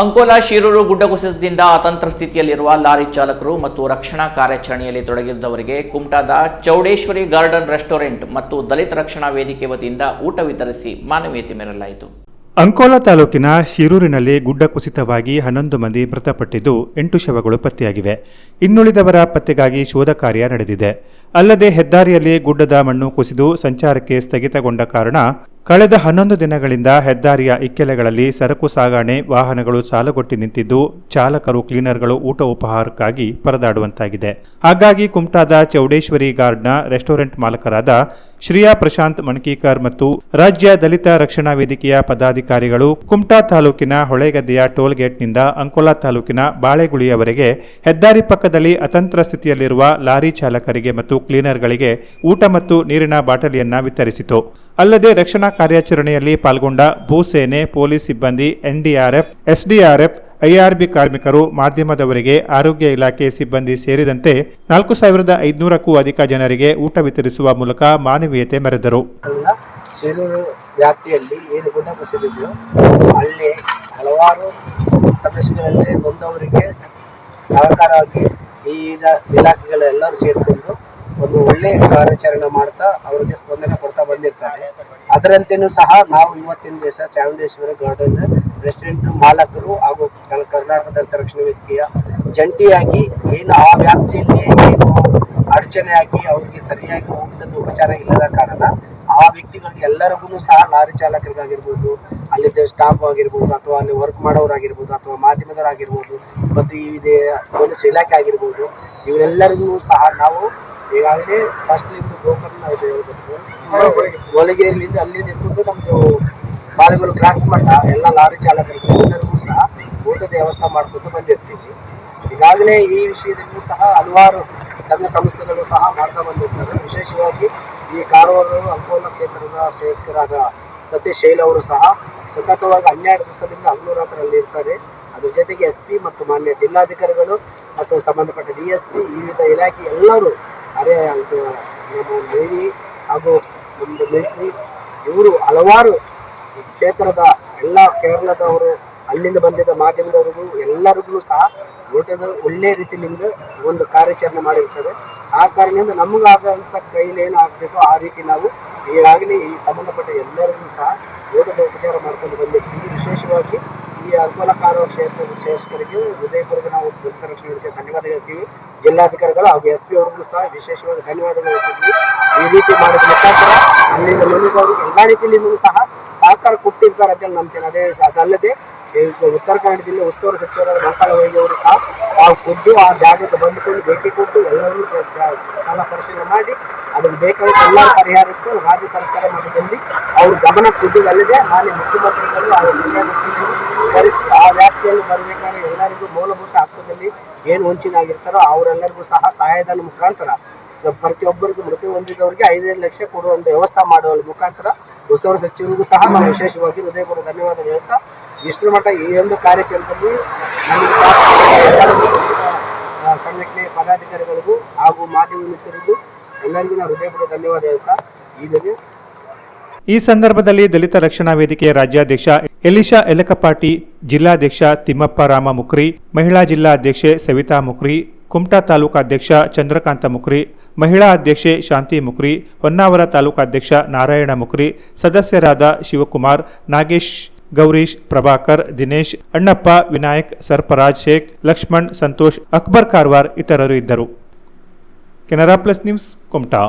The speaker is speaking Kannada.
ಅಂಕೋಲಾ ಶಿರೂರು ಗುಡ್ಡ ಕುಸಿತದಿಂದ ಅತಂತ್ರ ಸ್ಥಿತಿಯಲ್ಲಿರುವ ಲಾರಿ ಚಾಲಕರು ಮತ್ತು ರಕ್ಷಣಾ ಕಾರ್ಯಾಚರಣೆಯಲ್ಲಿ ತೊಡಗಿದ್ದವರಿಗೆ ಕುಮಟಾದ ಚೌಡೇಶ್ವರಿ ಗಾರ್ಡನ್ ರೆಸ್ಟೋರೆಂಟ್ ಮತ್ತು ದಲಿತ ರಕ್ಷಣಾ ವೇದಿಕೆ ವತಿಯಿಂದ ಊಟ ವಿತರಿಸಿ ಮಾನವೀಯತೆ ಮೆರಲಾಯಿತು ಅಂಕೋಲಾ ತಾಲೂಕಿನ ಶಿರೂರಿನಲ್ಲಿ ಗುಡ್ಡ ಕುಸಿತವಾಗಿ ಹನ್ನೊಂದು ಮಂದಿ ಮೃತಪಟ್ಟಿದ್ದು ಎಂಟು ಶವಗಳು ಪತ್ತೆಯಾಗಿವೆ. ಇನ್ನುಳಿದವರ ಪತ್ತೆಗಾಗಿ ಶೋಧ ಕಾರ್ಯ ನಡೆದಿದೆ. ಅಲ್ಲದೆ ಹೆದ್ದಾರಿಯಲ್ಲಿ ಗುಡ್ಡದ ಮಣ್ಣು ಕುಸಿದು ಸಂಚಾರಕ್ಕೆ ಸ್ಥಗಿತಗೊಂಡ ಕಾರಣ ಕಳೆದ ಹನ್ನೊಂದು ದಿನಗಳಿಂದ ಹೆದ್ದಾರಿಯ ಇಕ್ಕೆಲೆಗಳಲ್ಲಿ ಸರಕು ಸಾಗಾಣೆ, ವಾಹನಗಳು ಸಾಲುಗಟ್ಟಿ ನಿಂತಿದ್ದು, ಚಾಲಕರು, ಕ್ಲೀನರ್ಗಳು ಊಟ ಉಪಹಾರಕ್ಕಾಗಿ ಪರದಾಡುವಂತಾಗಿದೆ. ಹಾಗಾಗಿ ಕುಮಟಾದ ಚೌಡೇಶ್ವರಿ ಗಾರ್ಡ್ನ ರೆಸ್ಟೋರೆಂಟ್ ಮಾಲಕರಾದ ಶ್ರೀಯಾ ಪ್ರಶಾಂತ್ ಮಣ್ಕೀಕರ್ ಮತ್ತು ರಾಜ್ಯ ದಲಿತ ರಕ್ಷಣಾ ವೇದಿಕೆಯ ಪದಾಧಿಕಾರಿಗಳು ಕುಮಟಾ ತಾಲೂಕಿನ ಹೊಳೆಗದ್ದೆಯ ಟೋಲ್ ಗೇಟ್ನಿಂದ ಅಂಕೋಲಾ ತಾಲೂಕಿನ ಬಾಳೆಗುಳಿಯವರೆಗೆ ಹೆದ್ದಾರಿ ಪಕ್ಕದಲ್ಲಿ ಅತಂತ್ರ ಸ್ಥಿತಿಯಲ್ಲಿರುವ ಲಾರಿ ಚಾಲಕರಿಗೆ ಮತ್ತು ಕ್ಲೀನರ್ಗಳಿಗೆ ಊಟ ಮತ್ತು ನೀರಿನ ಬಾಟಲಿಯನ್ನ ವಿತರಿಸಿತು. ಅಲ್ಲದೆ ರಕ್ಷಣಾ ಕಾರ್ಯಾಚರಣೆಯಲ್ಲಿ ಪಾಲ್ಗೊಂಡ ಭೂಸೇನೆ, ಪೊಲೀಸ್ ಸಿಬ್ಬಂದಿ, ಎನ್ಡಿಆರ್ಎಫ್, ಎಸ್ಡಿಆರ್ಎಫ್ ಐಆರ್ಬಿ ಕಾರ್ಮಿಕರು, ಮಾಧ್ಯಮದವರಿಗೆ ಆರೋಗ್ಯ ಇಲಾಖೆ ಸಿಬ್ಬಂದಿ ಸೇರಿದಂತೆ ನಾಲ್ಕು ಸಾವಿರದ ಐದುನೂರಕ್ಕೂ ಅಧಿಕ ಜನರಿಗೆ ಊಟ ವಿತರಿಸುವ ಮೂಲಕ ಮಾನವೀಯತೆ ಮೆರೆದರು. ವ್ಯಾಪ್ತಿಯಲ್ಲಿ ಏನು ಗುಣ ಅಲ್ಲಿ ಹಲವಾರು ಸಮಸ್ಯೆಗಳಲ್ಲಿ ಬಂದವರಿಗೆ ಸಹಕಾರವಾಗಿ ಈ ಇಲಾಖೆಗಳೆಲ್ಲರೂ ಸೇರಿಕೊಂಡು ಒಂದು ಒಳ್ಳೆ ಕಾರ್ಯಾಚರಣೆ ಮಾಡ್ತಾ ಅವರಿಗೆ ಸ್ಪಂದನೆ ಕೊಡ್ತಾ ಬಂದಿರ್ತಾರೆ. ಅದರಂತೆಯೂ ಸಹ ನಾವು ಇವತ್ತಿನ ದಿವಸ ಚಾಮುಂಡೇಶ್ವರ ಗಾರ್ಡನ್ ರೆಸ್ಟೋರೆಂಟ್ ಮಾಲಕರು ಹಾಗೂ ಕರ್ನಾಟಕದ ರಕ್ಷಣಾ ವೇದಿಕೆಯ ಜಂಟಿಯಾಗಿ ಏನು ಆ ವ್ಯಾಪ್ತಿಯಲ್ಲಿ ಏನು ಅಡಚಣೆ ಆಗಿ ಅವರಿಗೆ ಸರಿಯಾಗಿ ಊಟದ ಉಪಚಾರ ಇಲ್ಲದ ಕಾರಣ ಆ ವ್ಯಕ್ತಿಗಳಿಗೆ ಎಲ್ಲರಿಗೂ ಸಹ ಲಾರಿ ಚಾಲಕರಿಗಾಗಿರ್ಬೋದು, ಅಲ್ಲಿದ್ದ ಸ್ಟಾಫ್ ಆಗಿರ್ಬೋದು ಅಥವಾ ಅಲ್ಲಿ ವರ್ಕ್ ಮಾಡೋರಾಗಿರ್ಬೋದು ಅಥವಾ ಮಾಧ್ಯಮದವರಾಗಿರ್ಬೋದು, ಮತ್ತು ಇದೆ ಪೊಲೀಸ್ ಇಲಾಖೆ ಆಗಿರ್ಬೋದು ಇವರೆಲ್ಲರಿಗೂ ಸಹ ನಾವು ಈಗಾಗಲೇ ಫಸ್ಟ್ ನಿಂತು ಗೋಕರ್ಣ ಇದೆ ಒಳಗೆಯಿಂದ ಅಲ್ಲಿ ನಿಂತು ನಮ್ಮದು ಬಾಳೆಗಳು ಕ್ರಾಸ್ ಮಟ್ಟ ಎಲ್ಲ ಲಾರಿ ಚಾಲಕರಿಗೆ ಎಲ್ಲರಿಗೂ ಸಹ ಊಟದ ವ್ಯವಸ್ಥೆ ಮಾಡ್ಕೊಂಡು ಬಂದಿರ್ತೀವಿ. ಈಗಾಗಲೇ ಈ ವಿಷಯದಲ್ಲೂ ಸಹ ಹಲವಾರು ಸಂಘ ಸಂಸ್ಥೆಗಳು ಸಹ ಮಾಡ್ತಾ ಬಂದಿರ್ತಾರೆ. ವಿಶೇಷವಾಗಿ ಈ ಕಾರವಾರ ಅಂಕೋಲ ಕ್ಷೇತ್ರದ ಸದಸ್ಯರಾದ ಸತೀಶ್ ಶೈಲ್ ಅವರು ಸಹ ಸತತವಾಗಿ ಹನ್ನೆರಡು ದಿವಸದಿಂದ ಹಗಲೂರಾತ್ರಲ್ಲಿ ಇರ್ತಾರೆ. ಅದ್ರ ಜೊತೆಗೆ ಎಸ್ ಪಿ ಮತ್ತು ಮಾನ್ಯ ಜಿಲ್ಲಾಧಿಕಾರಿಗಳು ಮತ್ತು ಸಂಬಂಧಪಟ್ಟ ಡಿ ಎಸ್ ಪಿ ವಿವಿಧ ಇಲಾಖೆ ಎಲ್ಲರೂ ಅರೆ ಅಂತ ನಮ್ಮ ಮೇರಿ ಹಾಗೂ ನಮ್ಮದು ಮಿಲಿಟ್ರಿ ಇವರು ಹಲವಾರು ಕ್ಷೇತ್ರದ ಎಲ್ಲ ಕೇರಳದವರು, ಅಲ್ಲಿಂದ ಬಂದಿದ್ದ ಮಾಧ್ಯಮದವರಿಗೂ ಎಲ್ಲರಿಗೂ ಸಹ ಊಟದ ಒಳ್ಳೆ ರೀತಿಯಿಂದ ಒಂದು ಕಾರ್ಯಾಚರಣೆ ಮಾಡಿರ್ತದೆ. ಆ ಕಾರಣದಿಂದ ನಮಗಾಗಂತ ಕೈಲಿ ಏನು ಆಗಬೇಕು ಆ ರೀತಿ ನಾವು ಈಗಾಗಲೇ ಈ ಸಂಬಂಧಪಟ್ಟ ಎಲ್ಲರಿಗೂ ಸಹ ಊಟದ ಉಪಚಾರ ಮಾಡ್ಕೊಂಡು ಬಂದಿರ್ತೀವಿ ವಿಶೇಷವಾಗಿ ಕಾರುವ ಕ್ಷೇತ್ರದ ಶಾಸಕರಿಗೆ ಹೃದಯಪೂರ್ವಕ ನಾವು ದಲಿತ ರಕ್ಷಣೆ ವೇದಿಕೆ ಧನ್ಯವಾದ ಹೇಳ್ತೀವಿ. ಜಿಲ್ಲಾಧಿಕಾರಿಗಳು ಹಾಗೂ ಎಸ್ ಪಿ ಅವ್ರಿಗೂ ಸಹ ವಿಶೇಷವಾಗಿ ಧನ್ಯವಾದಗಳು ಹೇಳ್ತೀವಿ. ಈ ರೀತಿ ಮಾಡಿದ ಮುಖಾಂತರ ಅಲ್ಲಿಂದ ಮುಂದುವರೆದು ಎಲ್ಲ ರೀತಿಯಿಂದಲೂ ಸಹ ಸಹಕಾರ ಕೊಟ್ಟಿರ್ತಾರೆ ಅಂತೇಳಿ ನಂಬ್ತೇನೆ. ಅದೇ ಅದಲ್ಲದೆ ಉತ್ತರ ಕನ್ನಡ ಜಿಲ್ಲೆ ಉಸ್ತುವಾರಿ ಸಚಿವರಾದ ಮಂಕಾಳ ವೈದ್ಯ ಅವರು ಸಹ ತಾವು ಖುದ್ದು ಆ ಜಾಗಕ್ಕೆ ಬಂದುಕೊಂಡು ಭೇಟಿ ಕೊಟ್ಟು ಎಲ್ಲರೂ ಕಾಲ ಪರಿಶೀಲನೆ ಮಾಡಿ ಅದಕ್ಕೆ ಬೇಕಾದ ಎಲ್ಲ ಪರಿಹಾರಕ್ಕೂ ರಾಜ್ಯ ಸರ್ಕಾರ ಮಟ್ಟದಲ್ಲಿ ಅವ್ರ ಗಮನ ಕೊಟ್ಟಿದ್ದಲ್ಲದೆ ಮಾನ್ಯ ಮುಖ್ಯಮಂತ್ರಿಗಳು ಹಾಗೂ ಜಿಲ್ಲಾ ಸಚಿವರು ಕರೆಸಿ ಆ ವ್ಯಾಪ್ತಿಯಲ್ಲಿ ಬರಬೇಕಾದ್ರೆ ಎಲ್ಲರಿಗೂ ಮೂಲಭೂತ ಹಕ್ಕದಲ್ಲಿ ಏನು ವಂಚಿನಾಗಿರ್ತಾರೋ ಅವರೆಲ್ಲರಿಗೂ ಸಹ ಸಹಾಯಧನ ಮುಖಾಂತರ ಪ್ರತಿಯೊಬ್ಬರಿಗೂ ಮೃತ್ಯು ಹೊಂದಿದವರಿಗೆ ಐದೈದು ಲಕ್ಷ ಕೊಡುವ ಒಂದು ವ್ಯವಸ್ಥೆ ಮಾಡುವ ಮುಖಾಂತರ ಉಸ್ತುವಾರಿ ಸಚಿವರಿಗೂ ಸಹ ನಾವು ವಿಶೇಷವಾಗಿ ಹೃದಯಪೂರ್ವ ಧನ್ಯವಾದ ಹೇಳ್ತಾ, ಇಷ್ಟರ ಮಟ್ಟ ಈ ಒಂದು ಕಾರ್ಯಾಚರಣೆಯಲ್ಲಿ ಸಂಘಟನೆ ಪದಾಧಿಕಾರಿಗಳಿಗೂ ಹಾಗೂ ಮಾಧ್ಯಮ ಮಿತ್ರರಿಗೂ ಎಲ್ಲರಿಗೂ ನಾವು ಹೃದಯಪೂರ್ವ ಧನ್ಯವಾದ ಹೇಳ್ತಾ ಇದಕ್ಕೆ ಈ ಸಂದರ್ಭದಲ್ಲಿ ದಲಿತ ರಕ್ಷಣಾ ವೇದಿಕೆಯ ರಾಜ್ಯಾಧ್ಯಕ್ಷ ಎಲಿಶಾ ಎಲಕಪಾಟಿ, ಜಿಲ್ಲಾಧ್ಯಕ್ಷ ತಿಮ್ಮಪ್ಪ ರಾಮ ಮುಕ್ರಿ ಮಹಿಳಾ ಜಿಲ್ಲಾಧ್ಯಕ್ಷೆ ಸವಿತಾ ಮುಕ್ರಿ ಕುಮಟಾ ತಾಲೂಕಾಧ್ಯಕ್ಷ ಚಂದ್ರಕಾಂತ ಮುಕ್ರಿ ಮಹಿಳಾ ಅಧ್ಯಕ್ಷೆ ಶಾಂತಿ ಮುಕ್ರಿ ಹೊನ್ನಾವರ ತಾಲೂಕಾಧ್ಯಕ್ಷ ನಾರಾಯಣ ಮುಕ್ರಿ ಸದಸ್ಯರಾದ ಶಿವಕುಮಾರ್, ನಾಗೇಶ್, ಗೌರೀಶ್, ಪ್ರಭಾಕರ್, ದಿನೇಶ್, ಅಣ್ಣಪ್ಪ, ವಿನಾಯಕ್, ಸರ್ಪರಾಜ್ ಶೇಖ್, ಲಕ್ಷ್ಮಣ್, ಸಂತೋಷ್, ಅಕ್ಬರ್ ಕಾರ್ವಾರ್ ಇತರರು ಇದ್ದರು. Canara plus news, Kumta.